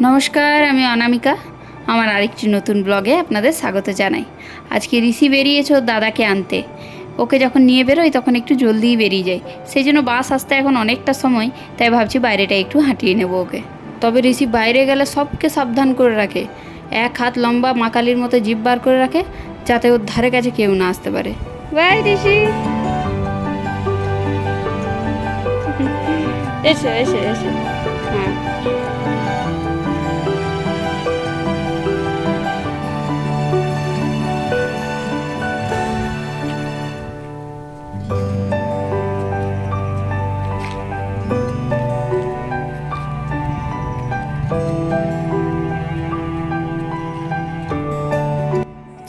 নমস্কার, আমি অনামিকা। আমার আরেকটি নতুন ব্লগে আপনাদের স্বাগত জানাই। আজকে ঋষি বেরিয়েছে ওর দাদাকে আনতে। ওকে যখন নিয়ে বেরোই, তখন একটু জলদিই বেরিয়ে যায় সেই জন্য বাস আসতে এখন অনেকটা সময়, তাই ভাবছি বাইরেটা একটু হাঁটিয়ে নেব ওকে। তবে ঋষি বাইরে গেলে সবকে সাবধান করে রাখে। এক হাত লম্বা মাকালির মতো জিভ বার করে রাখে, যাতে ওর ধারে কাছে কেউ না আসতে পারে। বাই ঋষি! এসো এসো এসো। হ্যাঁ।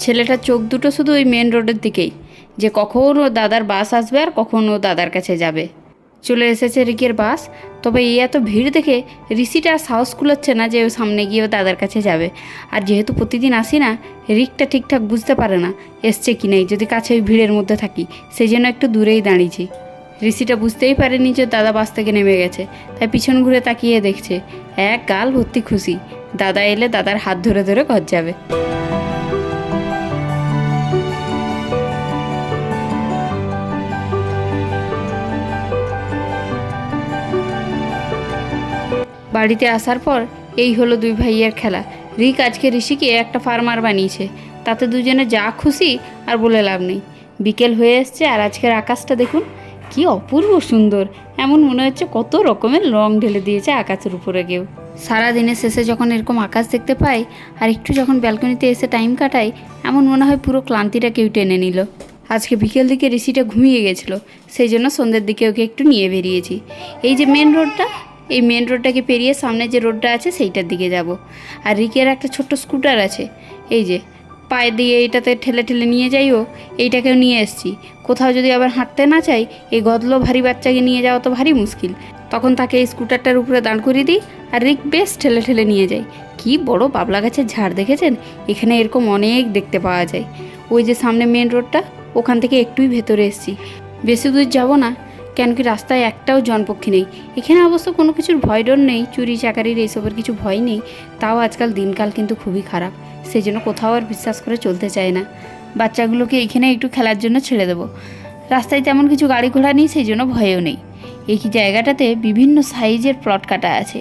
ছেলেটার চোখ দুটো শুধু ওই মেন রোডের দিকেই, যে কখন দাদার বাস আসবে আর কখন ও দাদার কাছে যাবে। চলে এসেছে রিকের বাস। তবে এই এত ভিড় দেখে ঋষিটা সাহস কুলোচ্ছে না যে ও সামনে গিয়ে দাদার কাছে যাবে। আর যেহেতু প্রতিদিন আসি না, রিকটা ঠিকঠাক বুঝতে পারে না, এসছে কি নেই, যদি কাছে ওই ভিড়ের মধ্যে থাকি সেই জন্য একটু দূরেই দাঁড়িয়েছি। ঋষিটা বুঝতেই পারেনি যে দাদা বাস থেকে নেমে গেছে, তাই পিছন ঘুরে তাকিয়ে দেখছে, এক গাল ভর্তি খুশি। দাদা এলে দাদার হাত ধরে ধরে ঘর যাবে। বাড়িতে আসার পর এই হলো দুই ভাইয়ের খেলা। রিক আজকে ঋষিকে একটা ফার্মার বানিয়েছে। তাতে দুজনে যা খুশি আর বলে লাভ নেই। বিকেল হয়ে এসছে আর আজকের আকাশটা দেখুন, কি অপূর্ব সুন্দর। এমন মনে হচ্ছে কত রকমের রং ঢেলে দিয়েছে আকাশের উপরে কেউ। সারা দিনের শেষে যখন এরকম আকাশ দেখতে পাই আর একটু যখন ব্যালকনিতে এসে টাইম কাটাই, এমন মনে হয় পুরো ক্লান্তিটা কেউ টেনে নিল। আজকে বিকেল দিকে ঋষিটা ঘুমিয়ে গেছিল, সেই জন্য সন্ধ্যের দিকে ওকে একটু নিয়ে বেরিয়েছি। এই যে মেন রোডটা এই মেন রোডটাকে পেরিয়ে সামনে যে রোডটা আছে সেইটার দিকে যাব। আর রিকের একটা ছোট্ট স্কুটার আছে, এই যে, পায়ে দিয়ে এইটাতে ঠেলে ঠেলে নিয়ে যাইও, এইটাকেও নিয়ে এসছি। কোথাও যদি আবার হাঁটতে না চাই, এই গদলো ভারী বাচ্চাকে নিয়ে যাওয়া তো ভারী মুশকিল। তখন তাকে এই স্কুটারটার উপরে দাঁড় করিয়ে দিই আর রিক বেশ ঠেলে ঠেলে নিয়ে যাই কি বড় বাবলা গাছের ঝাড় দেখেছেন? এখানে এরকম অনেক দেখতে পাওয়া যায়। ওই যে সামনে মেন রোডটা ওখান থেকে একটুই ভেতরে এসছি। বেশি দূর যাব না কেন কি রাস্তায় একটাও জনপক্ষী নেই। এখানে অবশ্য কোনো কিছুর ভয় ডর নেই, চুরি, চাকারির এইসবের কিছু ভয় নেই, তাও আজকাল দিনকাল কিন্তু খুবই খারাপ। সেই জন্য কোথাও আর বিশ্বাস করে চলতে চায় না। বাচ্চাগুলোকে এখানে একটু খেলার জন্য ছেড়ে দেবো। রাস্তায় তেমন কিছু গাড়ি ঘোড়া নেই সেই জন্য ভয়ও নেই। এই জায়গাটাতে বিভিন্ন সাইজের প্লট কাটা আছে।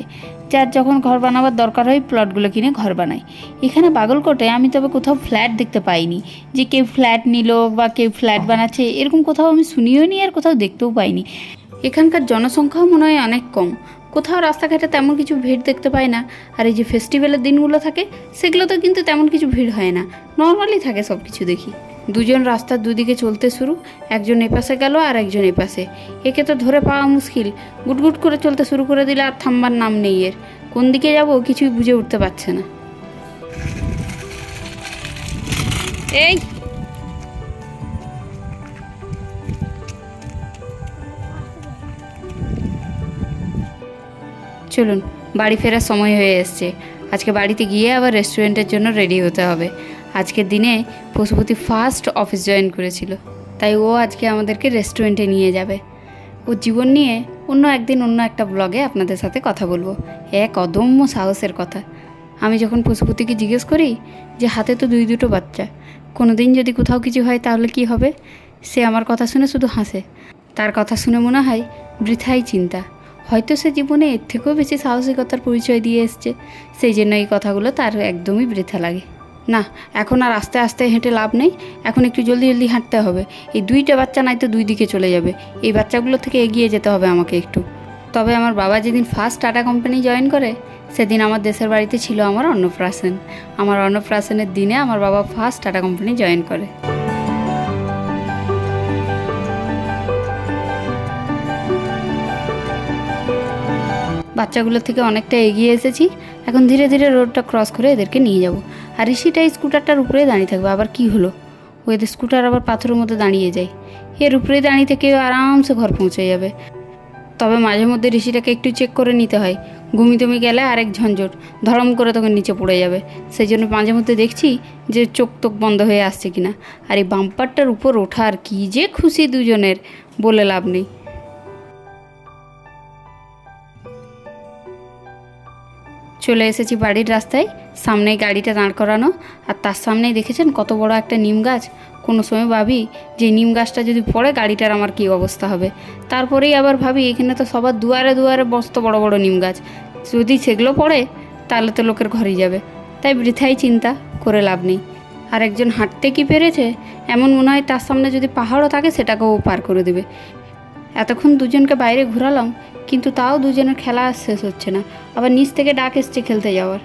যার যখন ঘর বানাবার দরকার হয় প্লটগুলো কিনে ঘর বানায়। এখানে বাগলকোটে আমি তবে কোথাও ফ্ল্যাট দেখতে পাইনি। যে কেউ ফ্ল্যাট নিল বা কেউ ফ্ল্যাট বানাচ্ছে, এরকম কোথাও আমি শুনিও নি আর কোথাও দেখতেও পাইনি। এখানকার জনসংখ্যাও মনে হয় অনেক কম। কোথাও রাস্তাঘাটে তেমন কিছু ভিড় দেখতে পাই না। আর এই যে ফেস্টিভ্যালের দিনগুলো থাকে, সেগুলোতে কিন্তু তেমন কিছু ভিড় হয় না। নর্মালি থাকে সব কিছু দেখি। দুজন রাস্তার দুদিকে চলতে শুরু, একজন এপাশে গেল আর একজন এপাশে। একে তো ধরে পাওয়া মুশকিল, গুটগুট করে চলতে শুরু করে দিলে আর থামবার নাম নেই এর। কোন দিকে যাব কিছুই বুঝে উঠতে পারছে না। এই! চলুন, বাড়ি ফেরার সময় হয়ে এসছে। আজকে বাড়িতে গিয়ে আবার রেস্টুরেন্টের জন্য রেডি হতে হবে। আজকের দিনে পশুপতি ফার্স্ট অফিস জয়েন করেছিল। তাই ও আজকে আমাদেরকে রেস্টুরেন্টে নিয়ে যাবে। ও জীবন নিয়ে অন্য একদিন অন্য একটা ব্লগে আপনাদের সাথে কথা বলব। এক অদম্য সাহসের কথা। আমি যখন পশুপতিকে জিজ্ঞেস করি যে, হাতে তো দুই দুটো বাচ্চা। কোনো দিন যদি কোথাও কিছু হয় তাহলে কি হবে? সে আমার কথা শুনে শুধু হাসে। তার কথা শুনে মনে হয় বৃথাই চিন্তা। হয়তো সে জীবনে এর থেকেও বেশি সাহসিকতার পরিচয় দিয়ে এসছে। সেই জন্য এই কথাগুলো তার একদমই বৃথা লাগে। না, এখন আর আস্তে আস্তে হেঁটে লাভ নেই, এখন একটু জলদি জলদি হাঁটতে হবে। এই দুইটা বাচ্চা নাই তো দুই দিকে চলে যাবে। এই বাচ্চাগুলো থেকে এগিয়ে যেতে হবে আমাকে একটু। তবে আমার বাবা যেদিন ফার্স্ট টাটা কোম্পানি জয়েন করে, সেদিন আমার দেশের বাড়িতে ছিল আমার অন্নপ্রাশন। আমার অন্নপ্রাশনের দিনে আমার বাবা ফার্স্ট টাটা কোম্পানি জয়েন করে। বাচ্চাগুলোর থেকে অনেকটা এগিয়ে এসেছি। এখন ধীরে ধীরে রোডটা ক্রস করে এদেরকে নিয়ে যাব। আর ঋষিটা এই স্কুটারটার উপরেই দাঁড়িয়ে থাকবে, আবার কি হলো? ও এদের স্কুটার আবার পাথরের মধ্যে দাঁড়িয়ে যায়। এর উপরেই দাঁড়িয়ে থেকে আরামসে ঘর পৌঁছে যাবে। তবে মাঝে মধ্যে ঋষিটাকে একটু চেক করে নিতে হয়। ঘুমি তুমি গেলে আরেক ঝঞ্ঝট, ধরম করে তখন নিচে পড়ে যাবে। সেই জন্য মাঝে মধ্যে দেখছি যে চোখ তোক বন্ধ হয়ে আসছে কিনা। আর এই বাম্পারটার উপর ওঠার কি যে খুশি দুজনের, বলে লাভ নেই। চলে এসেছি বাড়ির রাস্তায়। সামনেই গাড়িটা দাঁড় করানো। আর তার সামনেই দেখেছেন কত বড় একটা নিম গাছ? কোনো সময় ভাবি যে নিম গাছটা যদি পড়ে, গাড়িটার আমার কী অবস্থা হবে? তারপরেই আবার ভাবি, এখানে তো সবার দুয়ারে দুয়ারে মস্ত বড় বড় নিম গাছ। যদি সেগুলো পড়ে, তাহলে তো লোকের ঘরেই যাবে। তাই বৃথাই চিন্তা, করে লাভ নেই। আর একজন হাঁটতে কি পেরেছে? এমন মনে হয় তার সামনে যদি পাহাড়ও থাকে, সেটাকেও পার করে দেবে। এতক্ষণ দুজনকে বাইরে ঘোরালাম, কিন্তু তাও দুজনের খেলা শেষ হচ্ছে না। আবার নিচ থেকে ডাক এসছে খেলতে যাওয়ার।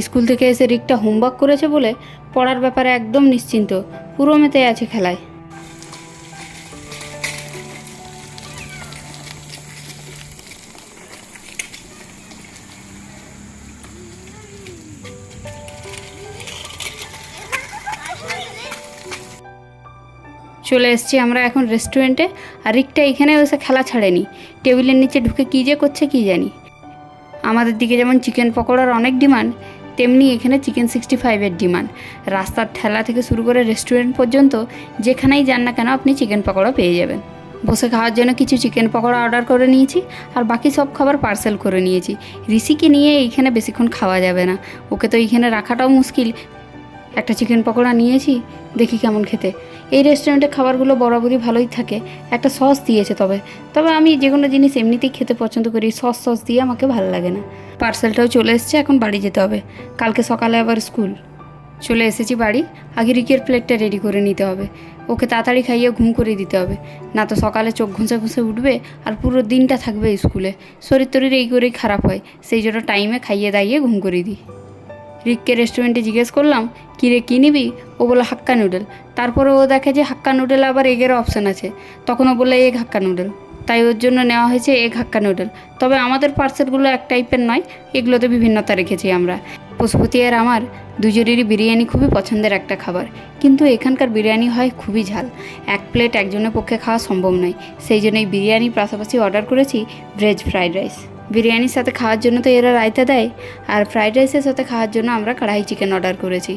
স্কুল থেকে এসে রিকটা হোমওয়ার্ক করেছে বলে পড়ার ব্যাপারে একদম নিশ্চিন্ত। পুরো মেতে আছে খেলায়। চলে এসেছি আমরা এখন রেস্টুরেন্টে আর রিকটা এখানে এসে খেলা ছাড়েনি। টেবিলের নিচে ঢুকে কী যে করছে কী জানি। আমাদের দিকে যেমন চিকেন পকোড়ার অনেক ডিমান্ড তেমনি এখানে চিকেন সিক্সটি ফাইভের ডিমান্ড রাস্তার ঠেলা থেকে শুরু করে রেস্টুরেন্ট পর্যন্ত, যেখানেই যান না কেন আপনি চিকেন পকোড়া পেয়ে যাবেন। বসে খাওয়ার জন্য কিছু চিকেন পকোড়া অর্ডার করে নিয়েছি, আর বাকি সব খাবার পার্সেল করে নিয়েছি। ঋষিকে নিয়ে এইখানে বেশিক্ষণ খাওয়া যাবে না। ওকে তো এইখানে রাখাটাও মুশকিল। একটা চিকেন পকোড়া নিয়েছি, দেখি কেমন খেতে। এই রেস্টুরেন্টে খাবারগুলো বরাবরই ভালোই থাকে। একটা সস দিয়েছে তবে। তবে আমি যে কোনো জিনিস এমনিতেই খেতে পছন্দ করি সস সস দিয়ে আমাকে ভালো লাগে না। পার্সেলটাও চলে এসছে, এখন বাড়ি যেতে হবে। কালকে সকালে আবার স্কুল চলে এসেছি বাড়ি। আগে রিকের প্লেটটা রেডি করে নিতে হবে। ওকে তাড়াতাড়ি খাইয়ে ঘুম করে দিতে হবে। না তো সকালে চোখ ঘুঁষে ঘুঁষে উঠবে, আর পুরো দিনটা থাকবে স্কুলে শরীর টরীর এই করেই খারাপ হয়। সেই জন্য টাইমে খাইয়ে দাইয়ে ঘুম করে দিই। রিককে রেস্টুরেন্টে জিজ্ঞেস করলাম কী রে কী নিবি? ও বলল, হাক্কা নুডল তারপরে ও দেখে যে হাক্কা নুডল আবার এগেরও অপশান আছে। তখন ও বলল এগ হাক্কা নুডল তাই ওর জন্য নেওয়া হয়েছে এগ হাক্কা নুডল তবে আমাদের পার্সেলগুলো এক টাইপের নয়, এগুলোতে বিভিন্নতা রেখেছি আমরা। পশুপতি আর আমার দুজনেরই বিরিয়ানি খুবই পছন্দের একটা খাবার। কিন্তু এখানকার বিরিয়ানি হয় খুবই ঝাল। এক প্লেট একজনের পক্ষে খাওয়া সম্ভব নয়। সেই জন্য এই বিরিয়ানির পাশাপাশি অর্ডার করেছি ভেজ ফ্রাইড রাইস বিরিয়ানির সাথে খাওয়ার জন্য তো এরা রায়তা দেয়, আর ফ্রাইড রাইসের সাথে খাওয়ার জন্য আমরা কড়াই চিকেন অর্ডার করেছি।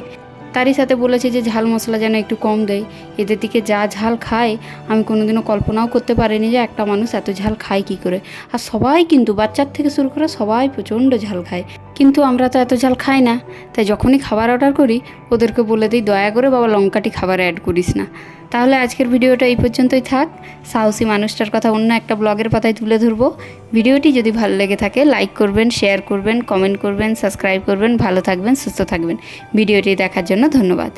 তারই সাথে বলেছে যে ঝাল মশলা যেন একটু কম দেয়। এদের দিকে যা ঝাল খায়, আমি কোনোদিনও কল্পনাও করতে পারিনি যে একটা মানুষ এত ঝাল খায় কী করে। আর সবাই কিন্তু, বাচ্চার থেকে শুরু করে সবাই প্রচণ্ড ঝাল খায়। কিন্তু আমরা তো এত ঝাল খাই না, তাই যখনই খাবার অর্ডার করি, ওদেরকে বলে দিই, দয়া করে বাবা লঙ্কাটি খাবারে অ্যাড করিস না। তাহলে আজকের ভিডিওটা এই পর্যন্তই থাক। সাহসী মানুষটার কথা অন্য একটা ব্লগের পাতায় তুলে ধরবো। ভিডিওটি যদি ভালো লেগে থাকে লাইক করবেন শেয়ার করবেন কমেন্ট করবেন সাবস্ক্রাইব করবেন, ভালো থাকবেন, সুস্থ থাকবেন। ভিডিওটি দেখার জন্য ধন্যবাদ।